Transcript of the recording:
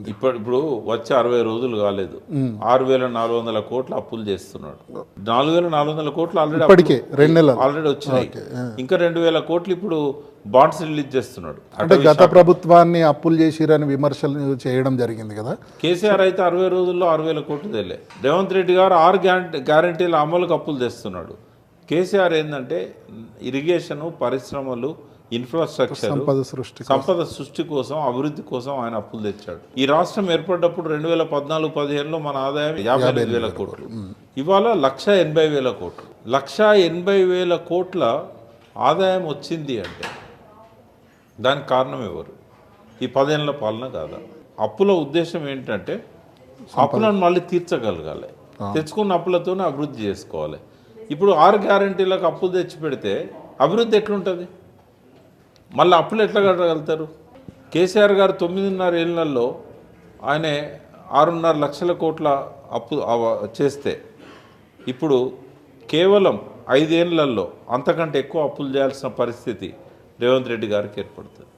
ఇప్పుడు ఇప్పుడు వచ్చే అరవై రోజులు కాలేదు. ఆరు వేల నాలుగు వందల కోట్లు అప్పులు చేస్తున్నాడు. నాలుగు వేల నాలుగు వందల కోట్లు ఆల్రెడీ ఇప్పటికే రెండు నెలలు. ఆల్రెడీ వచ్చినాయి. ఇంకా రెండు వేల కోట్లు ఇప్పుడు బాండ్స్ రిలీజ్ చేస్తున్నాడు. అంటే గత ప్రభుత్వాన్ని అప్పులు చేసిరని విమర్శలు చేయడం జరిగింది కదా? కేసీఆర్ అయితే అరవై రోజుల్లో ఆరు వేల కోట్లు తెలే. రేవంత్ రెడ్డి గారు ఆరు గ్యారంటీ గ్యారంటీల అమలుకు అప్పులు తెస్తున్నాడు. కేసీఆర్ ఏంటంటే ఇరిగేషను పరిశ్రమలు ఇన్ఫ్రాస్ట్రక్చర్ సంపద సృష్టి సంపద సృష్టి కోసం అభివృద్ధి కోసం ఆయన అప్పులు తెచ్చాడు. ఈ రాష్ట్రం ఏర్పడ్డప్పుడు రెండు వేల పద్నాలుగు పదిహేనులో మన ఆదాయం యాభై ఎనిమిది వేల కోట్లు. ఇవాళ లక్ష ఎనభై వేల కోట్లు. లక్ష ఎనభై వేల కోట్ల ఆదాయం వచ్చింది అంటే దానికి కారణం ఎవరు? ఈ పదేళ్ళ పాలన కాదా? అప్పుల ఉద్దేశం ఏంటంటే అప్పులను మళ్ళీ తీర్చగలగాలి. తెచ్చుకున్న అప్పులతోనే అభివృద్ధి చేసుకోవాలి. ఇప్పుడు ఆరు గ్యారంటీలకు అప్పులు తెచ్చి పెడితే అభివృద్ధి ఎట్లుంటుంది? మళ్ళీ అప్పులు ఎట్లా కట్టగలుగుతారు? కేసీఆర్ గారు తొమ్మిదిన్నర ఏళ్ళల్లో ఆయన ఆరున్నర లక్షల కోట్ల అప్పు అవ- చేస్తే ఇప్పుడు కేవలం ఐదేళ్ళలో అంతకంటే ఎక్కువ అప్పులు చేయాల్సిన పరిస్థితి రేవంత్ రెడ్డి గారికి ఏర్పడుతుంది.